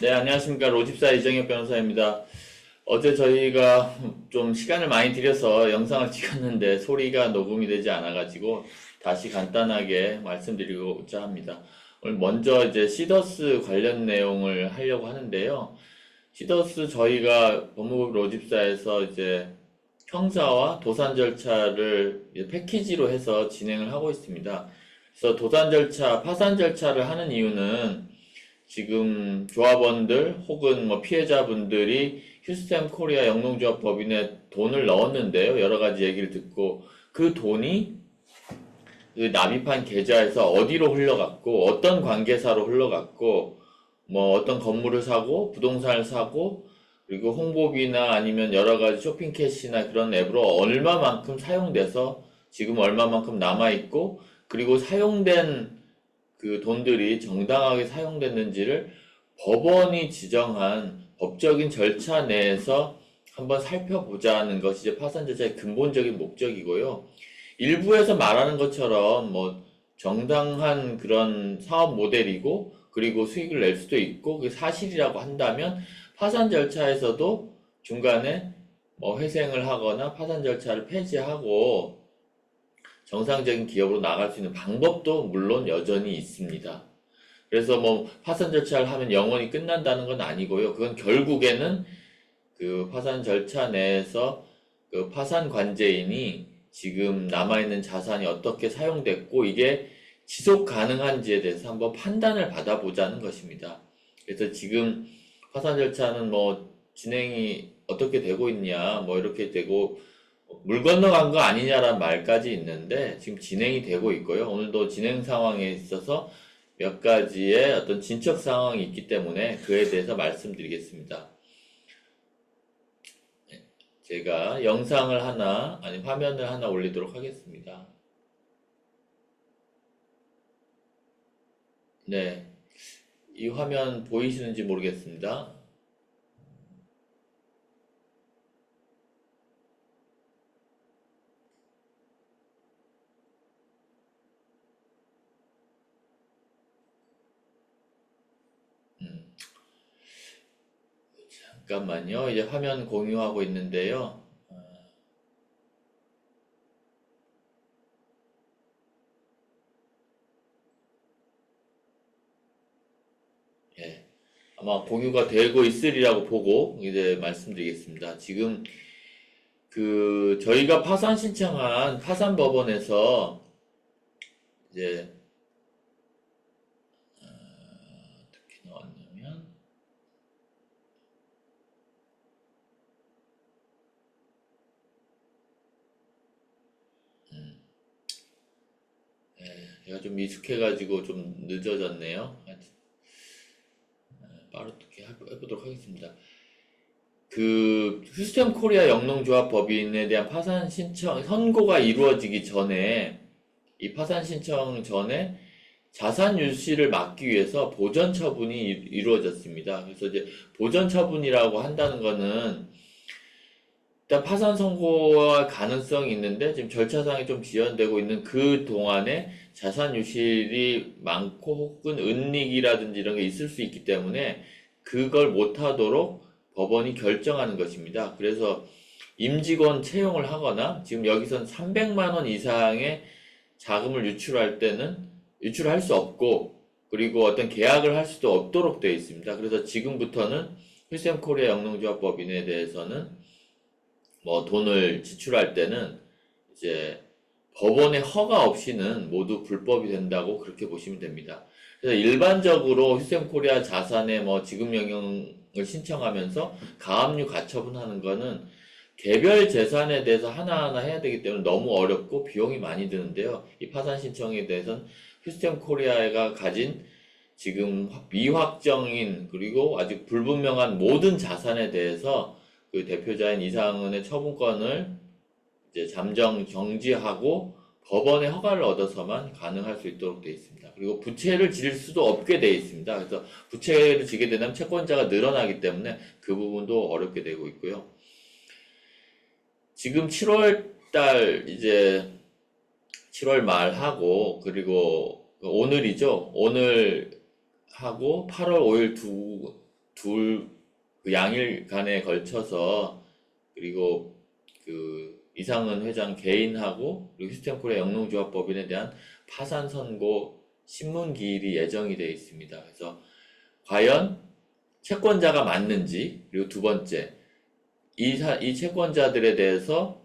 네, 안녕하십니까. 로집사 이정혁 변호사입니다. 어제 저희가 좀 시간을 많이 들여서 영상을 찍었는데 소리가 녹음이 되지 않아가지고 다시 간단하게 말씀드리고자 합니다. 오늘 먼저 이제 시더스 관련 내용을 하려고 하는데요. 시더스 저희가 법무부 로집사에서 이제 형사와 도산 절차를 패키지로 해서 진행을 하고 있습니다. 그래서 도산 절차, 파산 절차를 하는 이유는 지금 조합원들 혹은 뭐 피해자분들이 휴스템 코리아 영농조합 법인에 돈을 넣었는데요. 여러 가지 얘기를 듣고 그 돈이 그 납입한 계좌에서 어디로 흘러갔고 어떤 관계사로 흘러갔고 뭐 어떤 건물을 사고 부동산을 사고 그리고 홍보비나 아니면 여러 가지 쇼핑 캐시나 그런 앱으로 얼마만큼 사용돼서 지금 얼마만큼 남아 있고 그리고 사용된 그 돈들이 정당하게 사용됐는지를 법원이 지정한 법적인 절차 내에서 한번 살펴보자는 것이 이제 파산 절차의 근본적인 목적이고요. 일부에서 말하는 것처럼 뭐 정당한 그런 사업 모델이고 그리고 수익을 낼 수도 있고 그게 사실이라고 한다면 파산 절차에서도 중간에 뭐 회생을 하거나 파산 절차를 폐지하고 정상적인 기업으로 나갈 수 있는 방법도 물론 여전히 있습니다. 그래서 뭐 파산 절차를 하면 영원히 끝난다는 건 아니고요. 그건 결국에는 그 파산 절차 내에서 그 파산 관제인이 지금 남아있는 자산이 어떻게 사용됐고 이게 지속 가능한지에 대해서 한번 판단을 받아보자는 것입니다. 그래서 지금 파산 절차는 뭐 진행이 어떻게 되고 있냐, 뭐 이렇게 되고 물 건너간 거 아니냐라는 말까지 있는데 지금 진행이 되고 있고요. 오늘도 진행 상황에 있어서 몇 가지의 어떤 진척 상황이 있기 때문에 그에 대해서 말씀드리겠습니다. 네, 제가 영상을 하나, 아니 화면을 하나 올리도록 하겠습니다. 네. 이 화면 보이시는지 모르겠습니다. 음, 잠깐만요. 이제 화면 공유하고 있는데요. 어, 예. 아마 공유가 되고 있으리라고 보고 이제 말씀드리겠습니다. 지금 그 저희가 파산 신청한 파산 법원에서 이제 어, 어떻게 나왔냐면 음, 예, 제가 좀 미숙해가지고 좀 늦어졌네요. 예, 빠르게 해보- 해보도록 하겠습니다. 그 휴스템 코리아 영농조합 법인에 대한 파산 신청 선고가 이루어지기 전에 이 파산 신청 전에 자산 유실을 막기 위해서 보전 처분이 이- 이루어졌습니다. 그래서 이제 보전 처분이라고 한다는 거는 일단 파산 선고할 가능성이 있는데 지금 절차상에 좀 지연되고 있는 그 동안에 자산 유실이 많고 혹은 은닉이라든지 이런 게 있을 수 있기 때문에 그걸 못하도록 법원이 결정하는 것입니다. 그래서 임직원 채용을 하거나 지금 여기선 300만 원 이상의 자금을 유출할 때는 유출할 수 없고 그리고 어떤 계약을 할 수도 없도록 되어 있습니다. 그래서 지금부터는 휴스템 코리아 영농조합 법인에 대해서는 뭐 돈을 지출할 때는 이제 법원의 허가 없이는 모두 불법이 된다고 그렇게 보시면 됩니다. 그래서 일반적으로 휴스템 코리아 자산의 뭐 지급 명령을 신청하면서 가압류 가처분하는 거는 개별 재산에 대해서 하나하나 해야 되기 때문에 너무 어렵고 비용이 많이 드는데요. 이 파산 신청에 대해서는 휴스템 코리아가 가진 지금 미확정인 그리고 아직 불분명한 모든 자산에 대해서 그 대표자인 이상은의 처분권을 이제 잠정 정지하고 법원의 허가를 얻어서만 가능할 수 있도록 되어 있습니다. 그리고 부채를 질 수도 없게 되어 있습니다. 그래서 부채를 지게 되면 채권자가 늘어나기 때문에 그 부분도 어렵게 되고 있고요. 지금 7월 달 이제 7월 말 하고 그리고 오늘이죠. 오늘 하고 8월 5일 두 둘, 그 양일간에 걸쳐서 그리고 그 이상은 회장 개인하고 그리고 휴스턴코리아 영농조합법인에 대한 파산 선고 신문 기일이 예정이 되어 있습니다. 그래서 과연 채권자가 맞는지 그리고 두 번째 이, 사, 이 채권자들에 대해서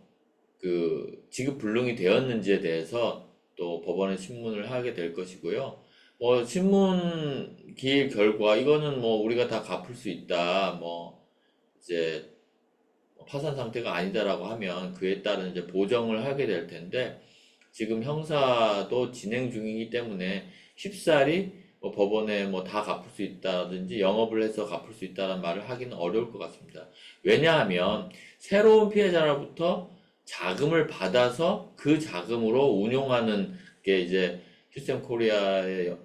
그 지급 불능이 되었는지에 대해서 또 법원에 신문을 하게 될 것이고요. 뭐 신문 기일 결과 이거는 뭐 우리가 다 갚을 수 있다. 뭐 이제 파산 상태가 아니다라고 하면 그에 따른 이제 보정을 하게 될 텐데 지금 형사도 진행 중이기 때문에 쉽사리 뭐 법원에 뭐 다 갚을 수 있다든지 영업을 해서 갚을 수 있다는 말을 하기는 어려울 것 같습니다. 왜냐하면 새로운 피해자로부터 자금을 받아서 그 자금으로 운용하는 게 이제 휴스턴 코리아의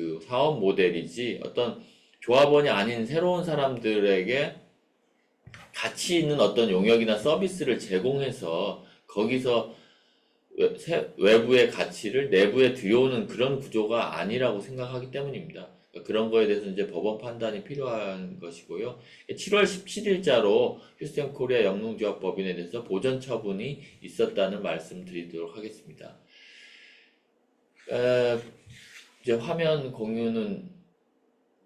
그 사업 모델이지 어떤 조합원이 아닌 새로운 사람들에게 가치 있는 어떤 용역이나 서비스를 제공해서 거기서 외부의 가치를 내부에 들여오는 그런 구조가 아니라고 생각하기 때문입니다. 그러니까 그런 거에 대해서 이제 법원 판단이 필요한 것이고요. 7월 17일자로 휴스턴 코리아 영농조합 법인에 대해서 보전 처분이 있었다는 말씀 드리도록 하겠습니다. 에, 이제 화면 공유는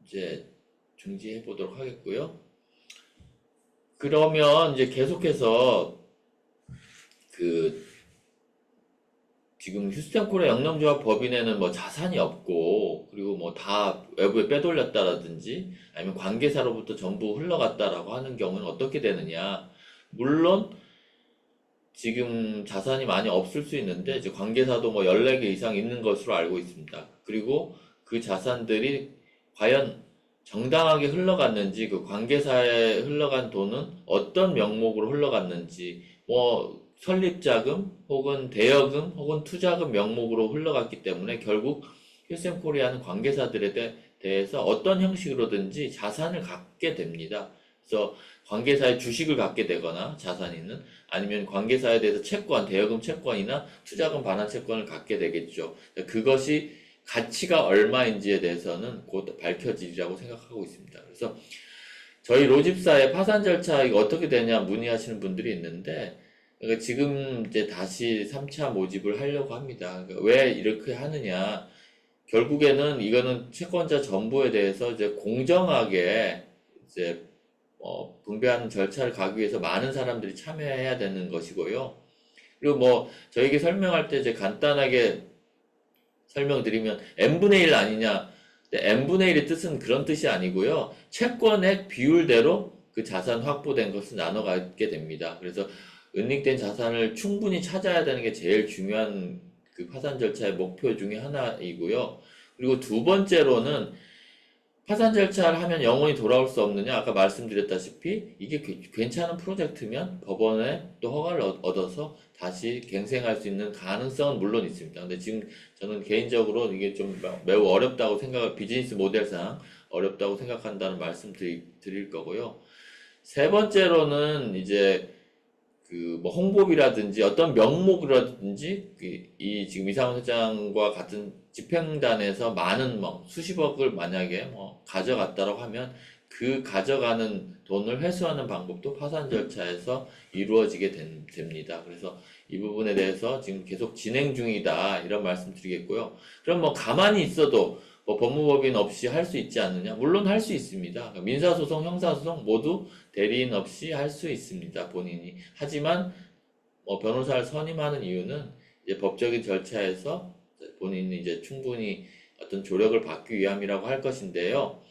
이제 중지해 보도록 하겠고요. 그러면 이제 계속해서 그 지금 휴스턴 코리아 영농조합 법인에는 뭐 자산이 없고 그리고 뭐 다 외부에 빼돌렸다라든지 아니면 관계사로부터 전부 흘러갔다라고 하는 경우는 어떻게 되느냐? 물론 지금 자산이 많이 없을 수 있는데 이제 관계사도 뭐 14개 이상 있는 것으로 알고 있습니다. 그리고 그 자산들이 과연 정당하게 흘러갔는지 그 관계사에 흘러간 돈은 어떤 명목으로 흘러갔는지 뭐 설립자금 혹은 대여금 혹은 투자금 명목으로 흘러갔기 때문에 결국 휴스턴 코리아는 관계사들에 대- 대해서 어떤 형식으로든지 자산을 갖게 됩니다. 그래서 관계사의 주식을 갖게 되거나 있는 아니면 관계사에 대해서 채권, 대여금 채권이나 투자금 반환 채권을 갖게 되겠죠. 그것이 가치가 얼마인지에 대해서는 곧 밝혀지리라고 생각하고 있습니다. 그래서 저희 로집사의 파산 절차 이거 어떻게 되냐 문의하시는 분들이 있는데 그러니까 지금 이제 다시 3차 모집을 하려고 합니다. 그러니까 왜 이렇게 하느냐? 결국에는 이거는 채권자 전부에 대해서 이제 공정하게 이제 어, 분배하는 절차를 가기 위해서 많은 사람들이 참여해야 되는 것이고요. 그리고 뭐 저에게 설명할 때 이제 간단하게 설명드리면 n분의 1 아니냐? n분의 1의 뜻은 그런 뜻이 아니고요. 채권액 비율대로 그 자산 확보된 것을 나눠 갖게 됩니다. 그래서 은닉된 자산을 충분히 찾아야 되는 게 제일 중요한 그 파산 절차의 목표 중에 하나이고요. 그리고 두 번째로는 파산 절차를 하면 영원히 돌아올 수 없느냐? 아까 말씀드렸다시피 이게 괜- 괜찮은 프로젝트면 법원에 또 허가를 얻- 얻어서 다시 갱생할 수 있는 가능성은 물론 있습니다. 근데 지금 저는 개인적으로 이게 좀 매우 어렵다고 생각, 비즈니스 모델상 어렵다고 생각한다는 말씀 드리, 드릴 거고요. 세 번째로는 이제 그 뭐 홍보비라든지 어떤 명목이라든지 그이 지금 이상훈 회장과 같은 집행단에서 많은 뭐 수십억을 만약에 뭐 가져갔다고 하면 그 가져가는 돈을 회수하는 방법도 파산 절차에서 이루어지게 된- 됩니다. 그래서 이 부분에 대해서 지금 계속 진행 중이다 이런 말씀 드리겠고요. 그럼 뭐 가만히 있어도 뭐 법무법인 없이 할 수 있지 않느냐? 물론 할 수 있습니다. 그러니까 민사소송, 형사소송 모두 대리인 없이 할 수 있습니다. 본인이. 하지만 뭐 변호사를 선임하는 이유는 이제 법적인 절차에서 본인이 이제 충분히 어떤 조력을 받기 위함이라고 할 것인데요.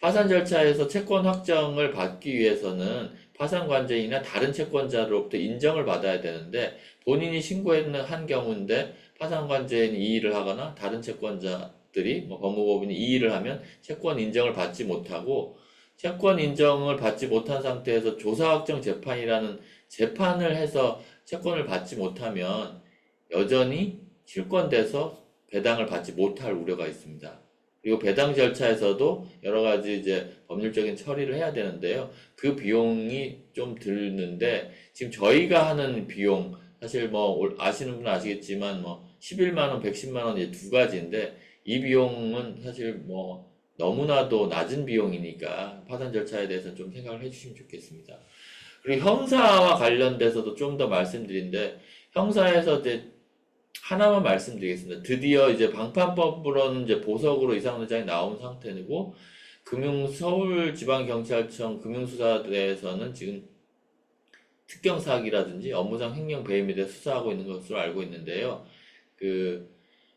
파산 절차에서 채권 확정을 받기 위해서는 파산 관제인이나 다른 채권자로부터 인정을 받아야 되는데 본인이 신고했는 한 경우인데 파산 관제인이 이의를 하거나 다른 채권자들이 뭐 법무법인이 이의를 하면 채권 인정을 받지 못하고 채권 인정을 받지 못한 상태에서 조사 확정 재판이라는 재판을 해서 채권을 받지 못하면 여전히 실권돼서 배당을 받지 못할 우려가 있습니다. 그리고 배당 절차에서도 여러 가지 이제 법률적인 처리를 해야 되는데요. 그 비용이 좀 드는데 지금 저희가 하는 비용 사실 뭐 올- 아시는 분은 아시겠지만 뭐 11만 원, 110만 원 이제 두 가지인데 이 비용은 사실 뭐 너무나도 낮은 비용이니까 파산 절차에 대해서 좀 생각을 해주시면 좋겠습니다. 그리고 형사와 관련돼서도 좀 더 말씀드린데 형사에서 이제 하나만 말씀드리겠습니다. 드디어 이제 방판법으로는 이제 보석으로 이상대장이 나온 상태고 금융 서울지방경찰청 금융수사대에서는 지금 특경 사기라든지 업무상 횡령 배임에 대해 수사하고 있는 것으로 알고 있는데요. 그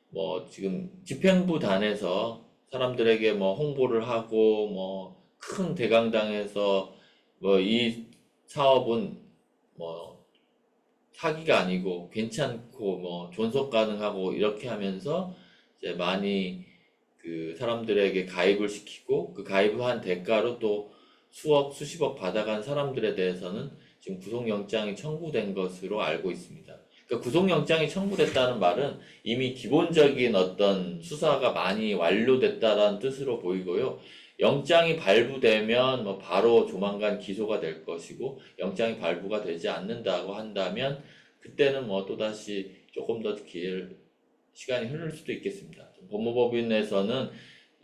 뭐 지금 집행부 단에서 사람들에게 뭐 홍보를 하고 뭐 큰 대강당에서 뭐 이 사업은 뭐 사기가 아니고 괜찮고 뭐 존속 가능하고 이렇게 하면서 이제 많이 그 사람들에게 가입을 시키고 그 가입을 한 대가로 또 수억 수십억 받아간 사람들에 대해서는 지금 구속영장이 청구된 것으로 알고 있습니다. 그러니까 구속영장이 청구됐다는 말은 이미 기본적인 어떤 수사가 많이 완료됐다라는 뜻으로 보이고요. 영장이 발부되면 뭐 바로 조만간 기소가 될 것이고 영장이 발부가 되지 않는다고 한다면 그때는 뭐 또다시 조금 더 길 시간이 흐를 수도 있겠습니다. 법무법인에서는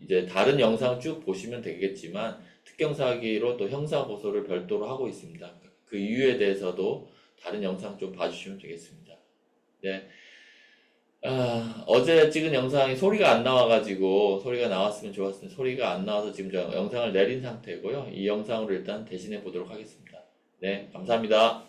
이제 다른 영상 쭉 보시면 되겠지만 특경 사기로 또 형사 고소를 별도로 하고 있습니다. 그 이유에 대해서도 다른 영상 좀 봐주시면 되겠습니다. 네. 아, 어제 찍은 영상이 소리가 안 나와가지고 소리가 나왔으면 좋았는데 소리가 안 나와서 지금 저 영상을 내린 상태고요. 이 영상으로 일단 대신해 보도록 하겠습니다. 네, 감사합니다.